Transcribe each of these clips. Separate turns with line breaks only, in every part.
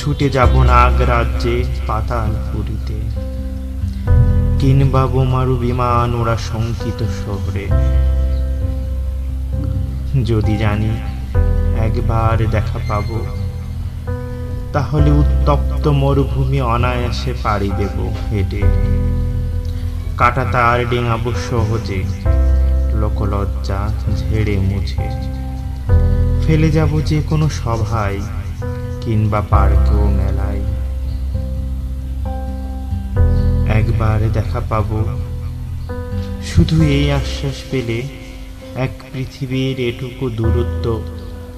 ছুটে যাব নাগ রাজ্যে পাতাল পুরীতে। কিংবা বোমারু বিমান ওরা শঙ্কিত শহরে। যদি জানি একবার দেখা পাব, তাহলে উত্তপ্ত মরুভূমি অনায়াসে পাড়ি দেব হেঁটে। কাটা তার ডিঙাবো সহজে, লোকলজ্জা ঝেড়ে মুছে। ফেলে যাব যে কোনো সভায় কিংবা পার্কেও মেলায়। একবার দেখা পাবো। শুধু এই আশ্বাস পেলে এক পৃথিবীর এটুকু দূরত্ব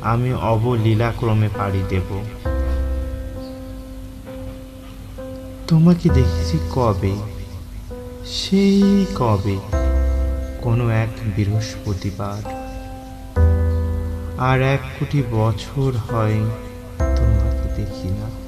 আমি অবলীলাক্রমে পাড়ি দেব। তোমাকে দেখেছি কবে? সেই কবে? কোনো এক বৃহস্পতিবার। আর এক কোটি বছর হয় দেখি না।